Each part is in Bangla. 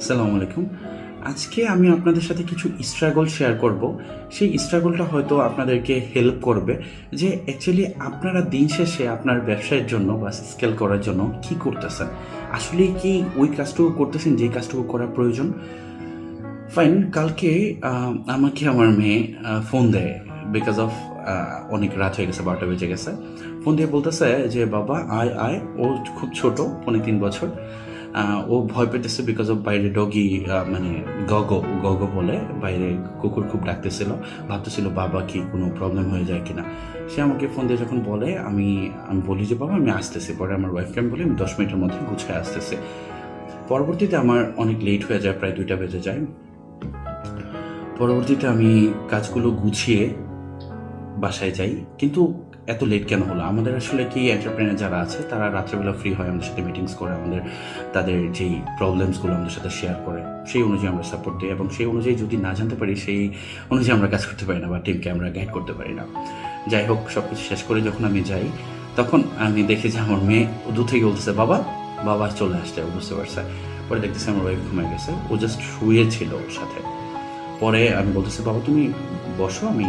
আসসালামু আলাইকুম। আজকে আমি আপনাদের সাথে কিছু স্ট্রাগল শেয়ার করব। সেই স্ট্রাগলটা হয়তো আপনাদেরকে হেল্প করবে যে অ্যাকচুয়ালি আপনারা দিন শেষে আপনার ব্যবসায়ের জন্য বা স্কেল করার জন্য কি করতেছেন? আসলে কি ওই কাজটুকু করতেছেন যে কাজটুকু করা প্রয়োজন? ফাইন কালকে আমাকে আমার মেয়ে ফোন দেয় বিকজ অফ অনেক রাত হয়ে গেছে, বারোটা বেজে গেছে। ফোন দিয়ে বলতেছে যে, বাবা, আয় আয়, ও খুব ছোট পনেরো তিন বছর। ও ভয় পেতেছে বিকজ অফ বাইরে ডগি মানে গগ গগ বলে, বাইরে কুকুর খুব ডাকতেছিল, ভাবতেছিল বাবা কি কোনো প্রবলেম হয়ে যায় কিনা। সে আমাকে ফোন দিয়ে যখন বলে, আমি আমি বলি যে, বাবা, আমি আসতেছি। পরে আমার ওয়াইফকে আমি বলি, আমি দশ মিনিটের মধ্যে গুছিয়ে আসতেছি। পরবর্তীতে আমার অনেক লেট হয়ে যায়, প্রায় দুইটা বেজে যায়। পরবর্তীতে আমি কাজগুলো গুছিয়ে বাসায় যাই। কিন্তু এত লেট কেন হলো? আমাদের আসলে কি এন্টারপ্রেনার যারা আছে, তারা রাত্রেবেলা ফ্রি হয়, আমাদের সাথে মিটিংস করে, আমাদের, তাদের যেই প্রবলেমসগুলো আমাদের সাথে শেয়ার করে, সেই অনুযায়ী আমরা সাপোর্ট দিই এবং সেই অনুযায়ী যদি না জানতে পারি, সেই অনুযায়ী আমরা কাজ করতে পারি না বা টিমকে আমরা গাইড করতে পারি না। যাই হোক সব কিছু শেষ করে যখন আমি যাই, তখন আমি দেখি যে আমার মেয়ে দু থেকে বলতেছে, বাবা বাবা চলে আসছে। বুঝতে পারছে। পরে দেখতেছি আমার ওয়াইফ ঘুমিয়ে গেছে। ও জাস্ট শুয়ে ছিল ওর সাথে। পরে আমি বলতেছি, বাবা, তুমি বসো, আমি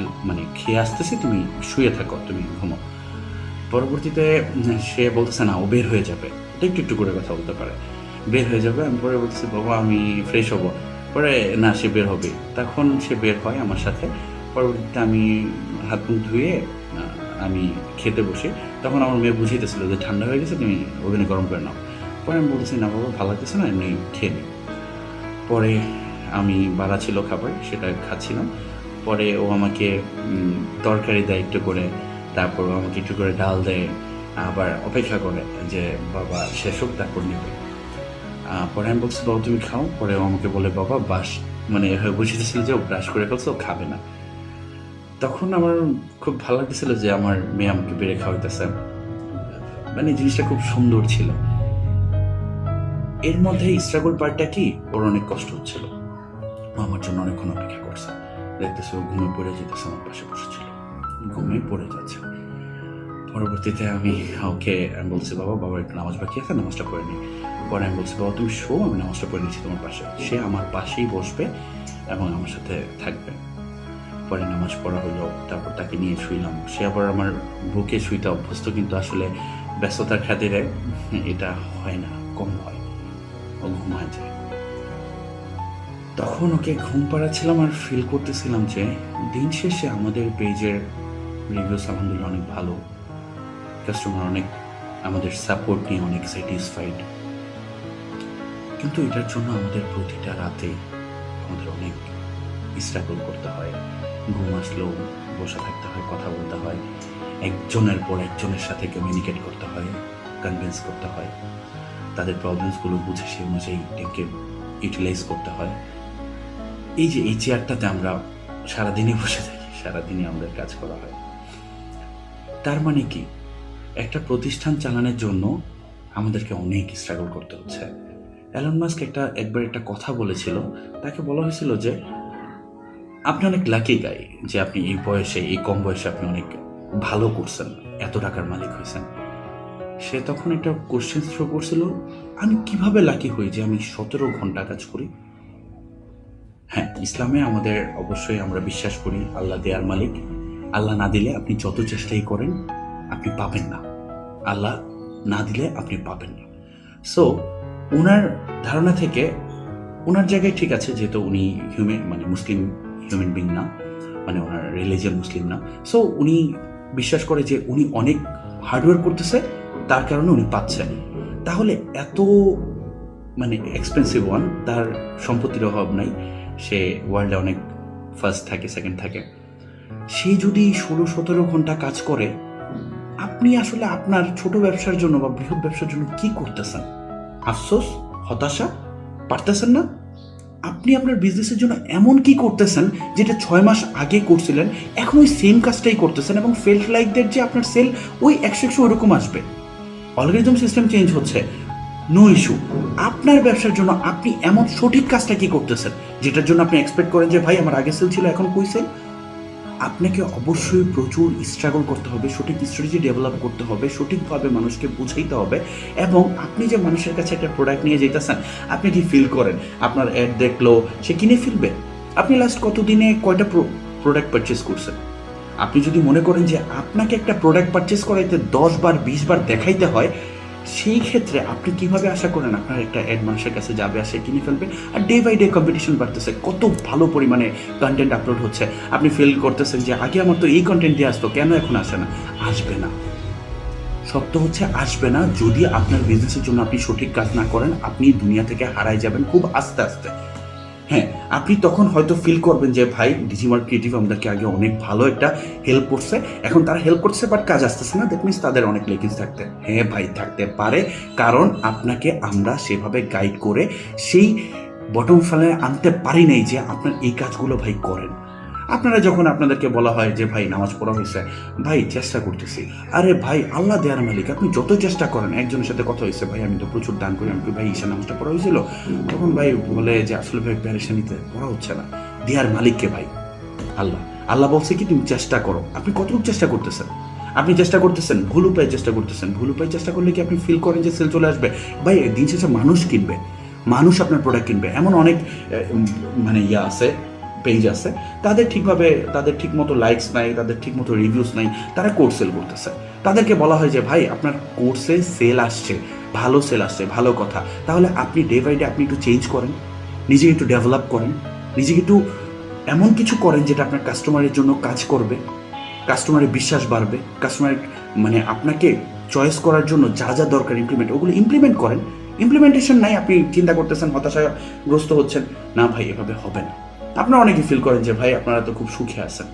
মানে খেয়ে আসতেছি, তুমি শুয়ে থাকো, তুমি ঘুমো। পরবর্তীতে সে বলতেছে, না, ও বের হয়ে যাবে। এটা একটু একটু করে কথা বলতে পারে। বের হয়ে যাবে, আমি পরে বলতেছি, বাবা, আমি ফ্রেশ হব। পরে, না, সে বের হবে। তখন সে বের হয় আমার সাথে। পরবর্তীতে আমি হাত মুখ ধুয়ে আমি খেতে বসি। তখন আমার মেয়ে বুঝিতেছিল যে ঠান্ডা হয়ে গেছে, তুমি ওভেনে গরম করে নাও। পরে আমি বলতেছি, না, বাবা, ভালো লাগতেছে না, এমনি খেয়ে পরে আমি বাড়া ছিল খাবার, সেটা খাচ্ছিলাম। পরে ও আমাকে তরকারি দেয় একটু করে, তারপর ও আমাকে একটু করে ডাল দেয়, আবার অপেক্ষা করে যে, বাবা শেষ হোক তারপর নেবে। পরে আমি বলছি, বাবা, তুমি খাও। পরে ও আমাকে বলে, বাবা, বাস। মানে এভাবে বুঝিতেছিল যে, ও ব্রাশ করে ফেলছে, ও খাবে না। তখন আমার খুব ভালো লাগতেছিল যে, আমার মেয়ে আমাকে বেড়ে খাওয়াইতেছে। মানে জিনিসটা খুব সুন্দর ছিল। এর মধ্যে স্ট্রাগল পার্টটা কি? ওর অনেক কষ্ট হচ্ছিল। আমার জন্য অনেকক্ষণ অপেক্ষা করছে। দেখতেছে ও ঘুমে পড়ে যেতেছে আমার পাশে বসেছিল। ঘুমে পড়ে যাচ্ছে। পরবর্তীতে আমি ওকে আমি বলছি বাবা বাবা একটু নামাজ বাকি আছে, নামাজটা পড়ে নিই পরে আমি বলছি বাবা, তুমি শো, আমি নামাজটা পড়ে নিচ্ছি তোমার পাশে। সে আমার পাশেই বসবে এবং আমার সাথে থাকবে। পরে নামাজ পড়া হলো, তারপর তাকে নিয়ে শুইলাম। সে আবার আমার বুকে শুইতে অভ্যস্ত, কিন্তু আসলে ব্যস্ততার খাতিরে এটা হয় না, কম হয়। ও ঘুমায় যায়। তখন ওকে ঘুম পাড়াচ্ছিলাম আর ফিল করতেছিলাম যে দিন শেষে আমাদের পেজের রিভিউস আলহামদুলিল্লাহ অনেক ভালো। কাস্টমার অনেক আমাদের সাপোর্ট নিয়ে অনেক স্যাটিসফাইড কিন্তু এটার জন্য আমাদের প্রতিটা রাতে আমাদের অনেক স্ট্রাগল করতে হয়। ঘুম আসলেও বসে থাকতে হয়, কথা বলতে হয়। একজনের পর একজনের সাথে কমিউনিকেট করতে হয় কনভিন্স করতে হয়। তাদের প্রবলেমসগুলো বুঝে সে অনুযায়ী টিমকে ইউটিলাইজ করতে হয়। এই যে এই চেয়ারটাতে আমরা সারাদিনই বসে থাকি, সারাদিনই আমাদের কাজ করা হয়। তার মানে কি? একটা প্রতিষ্ঠান চালানোর জন্য আমাদেরকে অনেক স্ট্রাগল করতে হচ্ছে। অ্যালন মাস্ক একটা, একবার একটা কথা বলেছিল, তাকে বলা হয়েছিল যে, আপনি অনেক লাকি গাই যে আপনি এই বয়সে, এই কম বয়সে আপনি অনেক ভালো করছেন, এত টাকার মালিক হয়েছেন। সে তখন একটা কোশ্চেন থ্রো করছিল, আমি কীভাবে লাকি হই যে আমি সতেরো ঘণ্টা কাজ করি? হ্যাঁ ইসলামে আমাদের অবশ্যই আমরা বিশ্বাস করি, আল্লাহ দেয়ার মালিক। আল্লাহ না দিলে আপনি যত চেষ্টাই করেন, আপনি পাবেন না। আল্লাহ না দিলে আপনি পাবেন না। সো ওনার ধারণা থেকে ওনার জায়গায় ঠিক আছে যেহেতু উনি হিউম্যান মানে মুসলিম হিউম্যান বিং না মানে ওনার রিলিজিয়ান মুসলিম না। সো উনি বিশ্বাস করে যে উনি অনেক হার্ডওয়ার্ক করতেছে, তার কারণে উনি পাচ্ছেন তাহলে এত মানে এক্সপেন্সিভ ওয়ান তার সম্পত্তির অভাব নাই। সে ওয়ার্ল্ডে অনেক ফার্স্ট থাকে সেকেন্ড থাকে। সে যদি ষোলো, সতেরো ঘণ্টা কাজ করে, আপনি আসলে আপনার ছোট ব্যবসার জন্য বা বৃহৎ ব্যবসার জন্য কি করতেছেন? আফসোস? হতাশা? পারতেছেন না? আপনি আপনার বিজনেসের জন্য এমন কি করতেছেন যেটা ছয় মাস আগে করছিলেন, এখন ওই সেম কাজটাই করতেছেন এবং ফেল্ট লাইকদের যে আপনার সেল ওই একশো একশো ওরকম আসবে। অলগরিদম সিস্টেম চেঞ্জ হচ্ছে। নো ইস্যু আপনার ব্যবসার জন্য আপনি এমন সঠিক কাজটা কি করতেছেন? যেটার জন্য আপনি এক্সপেক্ট করেন যে, ভাই, আমার আগে সেল ছিল, এখন কই সেল আপনাকে অবশ্যই প্রচুর স্ট্রাগল করতে হবে, সঠিক স্ট্র্যাটেজি ডেভেলপ করতে হবে, সঠিকভাবে মানুষকে বুঝাইতে হবে এবং আপনি যে মানুষের কাছে একটা প্রোডাক্ট নিয়ে যেতেছেন আপনি কি ফিল করেন? আপনার অ্যাড দেখল, সে কিনে ফেলবে? আপনি লাস্ট কতদিনে কয়টা প্রোডাক্ট পারচেস করছেন? আপনি যদি মনে করেন যে, আপনাকে একটা প্রোডাক্ট পারচেস করাইতে দশ বার, বিশ বার দেখাইতে হয় সেই ক্ষেত্রে আপনি কীভাবে আশা করেন আপনার একটা অ্যাড মানুষের কাছে যাবে আসে কিনে ফেলবে? আর ডে বাই ডে কম্পিটিশন বাড়তেছে, কত ভালো পরিমাণে কন্টেন্ট আপলোড হচ্ছে। আপনি ফিল করতেছেন যে আগে আমার তো এই কন্টেন্ট দিয়ে আসতো, কেন এখন আসে না? আসবে না। সত্য হচ্ছে আসবে না, যদি আপনার বিজনেসের জন্য আপনি সঠিক কাজ না করেন, আপনি দুনিয়া থেকে হারাই যাবেন খুব আস্তে আস্তে। হ্যাঁ আপনি তখন হয়তো ফিল করবেন যে, ভাই, ডিজিমার ক্রিয়েটিভ আমাদেরকে আগে অনেক ভালো একটা হেল্প করছে। এখন তারা হেল্প করছে বাট কাজ আসতেছে না। দ্যাট মিনস তাদের অনেক লেগেন্স থাকতে। হ্যাঁ ভাই, থাকতে পারে। কারণ আপনাকে আমরা সেভাবে গাইড করে সেই বটম ফেলে আনতে পারি নাই যে, আপনার এই কাজগুলো ভাই করেন। আপনারা যখন আপনাদেরকে বলা হয় যে, ভাই, নামাজ পড়া হয়েছে। ভাই, চেষ্টা করতেছি। আরে ভাই, আল্লাহ দেয়ার মালিক, আপনি যত চেষ্টা করেন, একজনের সাথে কথা হয়েছে, ভাই, আমি তো প্রচুর দান করি আমি ভাই ঈশা নামাজটা পড়া হয়েছিল। তখন ভাই বলে যে, আসলে ভাই প্যারেশানিতে পড়া হচ্ছে না। দেয়ার মালিককে ভাই, আল্লাহ। আল্লাহ বলছে কি, তুমি চেষ্টা করো। আপনি কতটুকু চেষ্টা করতেছেন? আপনি চেষ্টা করতেছেন, ভুল উপায়ে চেষ্টা করতেছেন। ভুল উপায়ে চেষ্টা করলে কি আপনি ফিল করেন যে সেল চলে আসবে? ভাই, দিন শেষে মানুষ কিনবে। মানুষ আপনার প্রোডাক্ট কিনবে। এমন অনেক মানে ইয়া আছে। পেজ আছে। তাদের ঠিকভাবে, তাদের ঠিক মতো লাইকস নাই, তাদের ঠিক মতো রিভিউস নাই, তারা কোর্স সেল করতেছে। তাদেরকে বলা হয় যে, ভাই, আপনার কোর্সে সেল আসছে। ভালো সেল আসছে, ভালো কথা। তাহলে আপনি ডে বাই ডে আপনি একটু চেঞ্জ করেন, নিজেকে একটু ডেভেলপ করেন, নিজেকে একটু এমন কিছু করেন যেটা আপনার কাস্টমারের জন্য কাজ করবে কাস্টমারের বিশ্বাস বাড়বে কাস্টমার মানে আপনাকে চয়েস করার জন্য যা যা দরকার ইমপ্লিমেন্ট ওগুলো ইমপ্লিমেন্ট করেন। ইমপ্লিমেন্টেশন নাই, আপনি চিন্তা করতেছেন, হতাশাগ্রস্ত হচ্ছেন। না ভাই, এভাবে হবে না। আপনারা অনেকে ফিল করেন যে, ভাই, আপনারা তো খুব সুখে আছেন।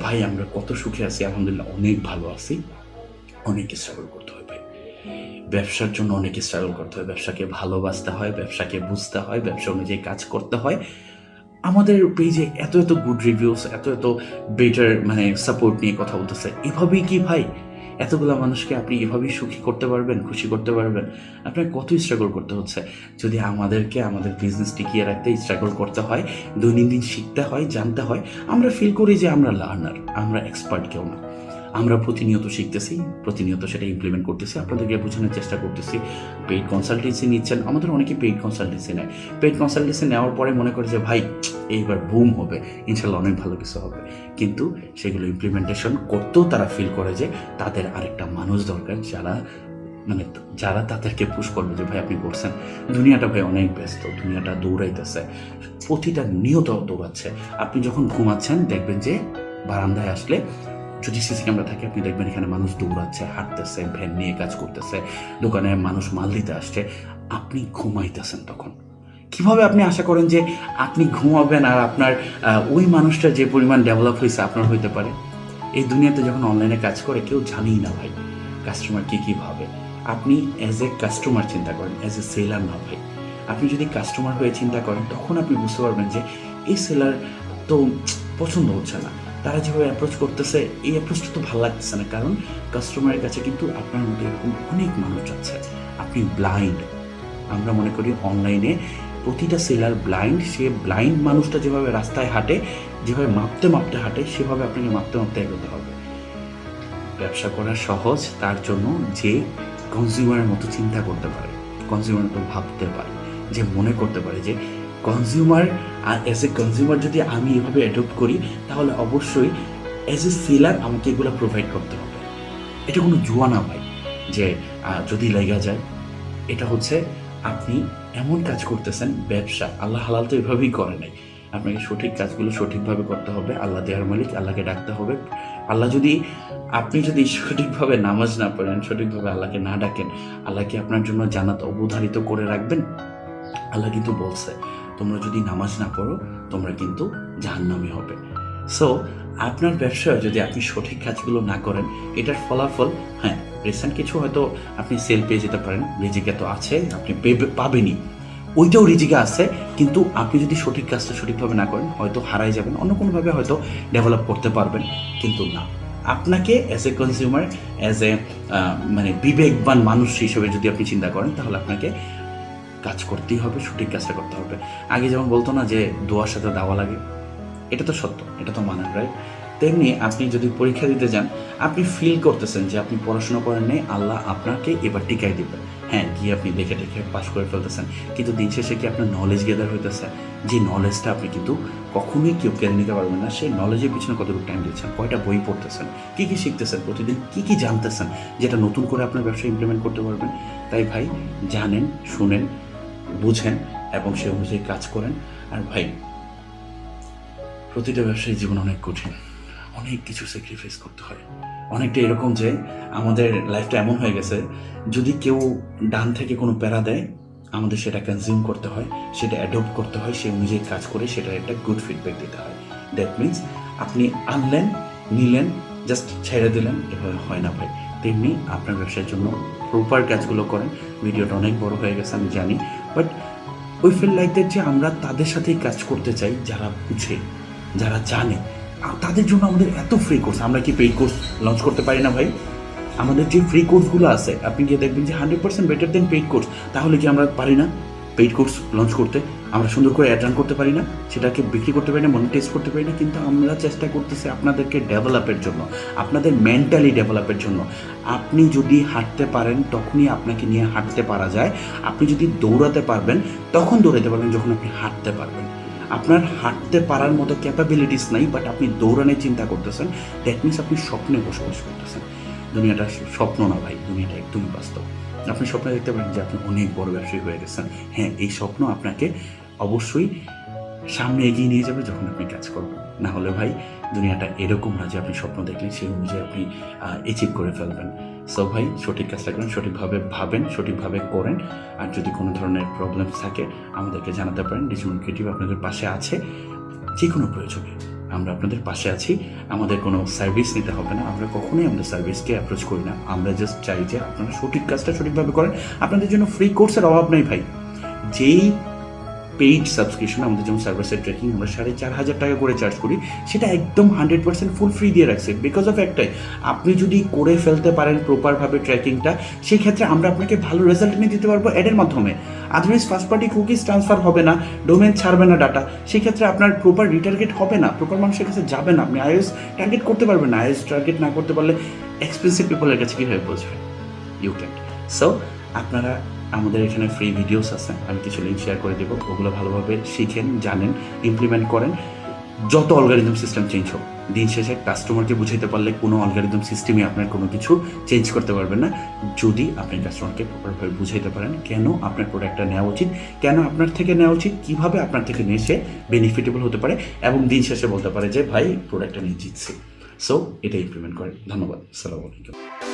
ভাই, আমরা কত সুখে আছি, আলহামদুলিল্লাহ, অনেক ভালো আছি। অনেক স্ট্রাগল করতে হয়, ভাই। ব্যবসার জন্য অনেক স্ট্রাগল করতে হয়। ব্যবসাকে ভালোবাসতে হয়, ব্যবসাকে বুঝতে হয়, ব্যবসা অনুযায়ী কাজ করতে হয়। আমাদের পেজে এত এত গুড রিভিউস এত এত বেটার মানে সাপোর্ট নিয়ে কথা বলতেছে। এভাবেই কি, ভাই? এতগুলো মানুষকে আপনি এভাবেই সুখী করতে পারবেন, খুশি করতে পারবেন? আপনার কত স্ট্রাগল করতে হচ্ছে? যদি আমাদেরকে, আমাদের বিজনেস টিকিয়ে রাখতে স্ট্রাগল করতে হয়, দৈনন্দিন শিখতে হয়, জানতে হয়, আমরা ফিল করি যে আমরা লার্নার আমরা এক্সপার্ট কেউ না। আমরা প্রতিনিয়ত শিখতেছি, প্রতিনিয়ত সেটা ইমপ্লিমেন্ট করতেছি, আপনাদেরকে বোঝানোর চেষ্টা করতেছি। পেইড কনসালটেন্সি নিচ্ছেন, আমাদের অনেকে পেইড কনসালটেন্সি নেয়। পেইড কনসালটেন্সি নেওয়ার পরে মনে করে যে, ভাই, এইবার বুম হবে, ইনশাল্লাহ অনেক ভালো কিছু হবে। কিন্তু সেগুলো ইমপ্লিমেন্টেশন করতেও তারা ফিল করে যে, তাদের আরেকটা মানুষ দরকার যারা মানে যারা তাদেরকে পুশ করবে যে, ভাই, আপনি করছেন। দুনিয়াটা ভাই অনেক ব্যস্ত, দুনিয়াটা দৌড়াইতেছে। প্রতিটা নিয়ত দৌড়াচ্ছে। আপনি যখন ঘুমাচ্ছেন, দেখবেন যে বারান্দায় আসলে যদি সিসি ক্যামেরা থাকে, আপনি দেখবেন এখানে মানুষ দৌড়াচ্ছে, হাঁটতেছে ভ্যান নিয়ে কাজ করতেছে, দোকানে মানুষ মাল দিতে আসছে, আপনি ঘুমাইতেছেন তখন। কীভাবে আপনি আশা করেন যে আপনি ঘুমাবেন আর আপনার ওই মানুষটা যে পরিমাণ ডেভেলপ হয়েছে আপনার হইতে পারে? এই দুনিয়াতে যখন অনলাইনে কাজ করে, কেউ জানেই না ভাই কাস্টমার কি কি ভাবে। আপনি অ্যাজ এ কাস্টমার চিন্তা করেন অ্যাজ এ সেলার না ভাই। আপনি যদি কাস্টমার হয়ে চিন্তা করেন, তখন আপনি বুঝতে পারবেন যে এই সেলার তো পছন্দ হচ্ছে না। তারা যেভাবে অ্যাপ্রোচ করতেছে, এই অ্যাপ্রোচটা তো ভালো লাগতেছে না। কারণ কাস্টমারের কাছে কিন্তু আপনার মতো এরকম অনেক মানুষ আছে। আপনি ব্লাইন্ড আমরা মনে করি অনলাইনে প্রতিটা সেলার ব্লাইন্ড সে ব্লাইন্ড মানুষটা যেভাবে রাস্তায় হাঁটে, যেভাবে মাপতে মাপতে হাঁটে, সেভাবে আপনাকে মাপতে মাপতে এগোতে হবে। ব্যবসা করা সহজ, তার জন্য যে কনজিউমারের মতো চিন্তা করতে পারে কনজিউমার মতো ভাবতে পারে, যে মনে করতে পারে যে কনজিউমার আর অ্যাজ এ কনজিউমার যদি আমি এভাবে অ্যাডপ্ট করি, তাহলে অবশ্যই অ্যাজ এ সেলার আমাকে এগুলো প্রোভাইড করতে হবে। এটা কোনো জুয়া না ভাই, যে যদি লেগা যায়। এটা হচ্ছে আপনি এমন কাজ করতেছেন, ব্যবসা, আল্লাহ হালাল তো এভাবেই করে নাই। আপনাকে সঠিক কাজগুলো সঠিকভাবে করতে হবে, আল্লাহ দেওয়ার মালিক, আল্লাহকে ডাকতে হবে। আল্লাহ যদি, আপনি যদি সঠিকভাবে নামাজ না পড়েন, সঠিকভাবে আল্লাহকে না ডাকেন আল্লাহকে আপনার জন্য জানাত অবধারিত করে রাখবেন? আল্লাহ কিন্তু বলছে তোমরা যদি নামাজ না পড়ো, তোমরা কিন্তু জাহান্নামে হবে। সো আপনার ব্যবসায় যদি আপনি সঠিক কাজগুলো না করেন, এটার ফলাফল হ্যাঁ রিসেন্ট কিছু হয়তো আপনি সেল পেয়ে যেতে পারেন। রিজিকে তো আছে, আপনি পেবে- পাবেনই। ওইটাও রিজিকে আছে, কিন্তু আপনি যদি সঠিক কাজটা সঠিকভাবে না করেন, হয়তো হারাই যাবেন। অন্য কোনোভাবে হয়তো ডেভেলপ করতে পারবেন, কিন্তু না। আপনাকে as a consumer as a মানে বিবেকবান মানুষ হিসেবে যদি আপনি চিন্তা করেন, তাহলে আপনাকে কাজ করতেই হবে, সঠিক কাজটা করতে হবে। আগে যেমন বলতো না যে দোয়ার সাথে দাওয়া লাগে, এটা তো সত্য, এটা তো মানেন রাইট তেমনি আপনি যদি পরীক্ষা দিতে যান, আপনি ফিল করতেছেন যে আপনি পড়াশোনা করেন নেই, আল্লাহ আপনাকে এবার টিকাই দিবেন হ্যাঁ গিয়ে আপনি দেখে দেখে পাস করে ফেলতেছেন, কিন্তু দিন শেষে কি আপনার নলেজ গেদার হইতেছে? যে নলেজটা আপনি কিন্তু কখনোই কেউ কেড়ে নিতে পারবেন না, সেই নলেজের পিছনে কতটুকু টাইম দিচ্ছেন, কয়টা বই পড়তেছেন, কী কী শিখতেছেন, প্রতিদিন কী কী জানতেছেন, যেটা নতুন করে আপনার ব্যবসা ইমপ্লিমেন্ট করতে পারবেন? তাই ভাই, জানেন, শুনেন বুঝেন এবং সে অনুযায়ী কাজ করেন। আর ভাই, প্রতিটা ব্যবসায়ী জীবন অনেক কঠিন। অনেক কিছু স্যাক্রিফাইস করতে হয়। অনেকটা এরকম যে আমাদের লাইফটা এমন হয়ে গেছে, যদি কেউ ডান থেকে কোনো প্যারা দেয়, আমাদের সেটা কনজিউম করতে হয়, সেটা অ্যাডপ্ট করতে হয় সেই অনুযায়ী কাজ করে, সেটার একটা গুড ফিডব্যাক দিতে হয়। দ্যাট মিনস আপনি আনলেন, নিলেন জাস্ট ছেড়ে দিলেন, এভাবে হয় না ভাই। তেমনি আপনার ব্যবসার জন্য প্রপার কাজগুলো করেন। ভিডিওটা অনেক বড় হয়ে গেছে, আমি জানি। But we feel like that যে আমরা তাদের সাথেই কাজ করতে চাই, যারা বুঝে, যারা জানে। তাদের জন্য আমাদের এত ফ্রি কোর্স আমরা কি পেইড কোর্স লঞ্চ করতে পারি না ভাই? আমাদের যে ফ্রি কোর্সগুলো আছে, আপনি গিয়ে দেখবেন যে hundred percent better than paid course তাহলে কি আমরা পারি না পেইড কোর্স লঞ্চ করতে? আমরা সুন্দর করে অ্যাডান করতে পারি না, সেটাকে বিক্রি করতে পারি না মনিটাইজ করতে পারি না, কিন্তু আমরা চেষ্টা করতেছি আপনাদেরকে ডেভেলপের জন্য, আপনাদের মেন্টালি ডেভেলপের জন্য। আপনি যদি হাঁটতে পারেন, তখনই আপনাকে নিয়ে হাঁটতে পারা যায়। আপনি যদি দৌড়াতে পারবেন, তখন দৌড়াতে পারবেন যখন আপনি হাঁটতে পারবেন। আপনার হাঁটতে পারার মতো ক্যাপাবিলিটিস নাই বাট আপনি দৌড়ানোর চিন্তা করতেছেন দ্যাট মিনস আপনি স্বপ্নে বসবাস করতেছেন। দুনিয়াটা স্বপ্ন না ভাই, দুনিয়াটা একদমই বাস্তব। আপনি স্বপ্ন দেখতে পারেন যে আপনি অনেক বড় ব্যবসায়ী হয়ে গেছেন। হ্যাঁ এই স্বপ্ন আপনাকে অবশ্যই সামনে এগিয়ে নিয়ে যাবে যখন আপনি কাজ করবেন। না হলে ভাই, দুনিয়াটা এরকম না যে আপনি স্বপ্ন দেখলেন সেই অনুযায়ী আপনি অ্যাচিভ করে ফেলবেন। সো ভাই, সঠিক কাজটা করেন, সঠিকভাবে ভাবেন, সঠিকভাবে করেন। আর যদি কোনো ধরনের প্রবলেম থাকে, আমাদেরকে জানাতে পারেন। ডিজিটাল ক্রিয়েটিভ আপনাদের পাশে আছে। যে কোনো প্রয়োজনে। আমরা আপনাদের পাশে আছি। আমাদের কোনো সার্ভিস নিতে হবে না। আমরা কখনোই আমাদের সার্ভিসকে অ্যাপ্রোচ করি না। আমরা জাস্ট চাই যে আপনারা সঠিক কাজটা সঠিকভাবে করেন। আপনাদের জন্য ফ্রি কোর্সের অভাব নেই ভাই। যেই পেইড সাবস্ক্রিপশন আমাদের যেমন সার্ভিসের ট্রেকিং আমরা সাড়ে চার হাজার টাকা করে চার্জ করি, সেটা একদম হান্ড্রেড পার্সেন্ট ফুল ফ্রি দিয়ে রাখছে। বিকজ অফ একটাই, আপনি যদি করে ফেলতে পারেন প্রপারভাবে ট্র্যাকিংটা সেই ক্ষেত্রে আমরা আপনাকে ভালো রেজাল্ট এনে দিতে পারব অ্যাডের মাধ্যমে। Otherwise first party cookies transfer হবে না ডোমেন ছাড়বে না ডাটা সেক্ষেত্রে আপনার প্রপার রিটার্গেট হবে না প্রপার মানুষের কাছে যাবে না। আপনি আইএস টার্গেট করতে পারবেন না। আইএস টার্গেট না করতে পারলে এক্সপেন্সিভ পিপলের কাছে কীভাবে পৌঁছবে? ইউ ক্যান সো আপনারা আমাদের এখানে ফ্রি ভিডিওস আছে, আমি কিছু লিঙ্ক শেয়ার করে দেবো, ওগুলো ভালোভাবে শিখেন, জানেন ইমপ্লিমেন্ট করেন। যত অলগারিদম সিস্টেম চেঞ্জ হোক, দিন শেষে কাস্টমারকে বুঝাইতে পারলে কোনো অলগারিদম সিস্টেমে আপনার কোনো কিছু চেঞ্জ করতে পারবেন না। যদি আপনি কাস্টমারকে প্রপারভাবে বুঝাইতে পারেন কেন আপনার প্রোডাক্টটা নেওয়া উচিত, কেন আপনার থেকে নেওয়া উচিত, কীভাবে আপনার থেকে নিয়ে সে বেনিফিটেবল হতে পারে এবং দিন শেষে বলতে পারে যে, ভাই প্রোডাক্টটা নিয়ে জিতছে। সো এটা ইমপ্লিমেন্ট করেন। ধন্যবাদ। আসসালামু আলাইকুম।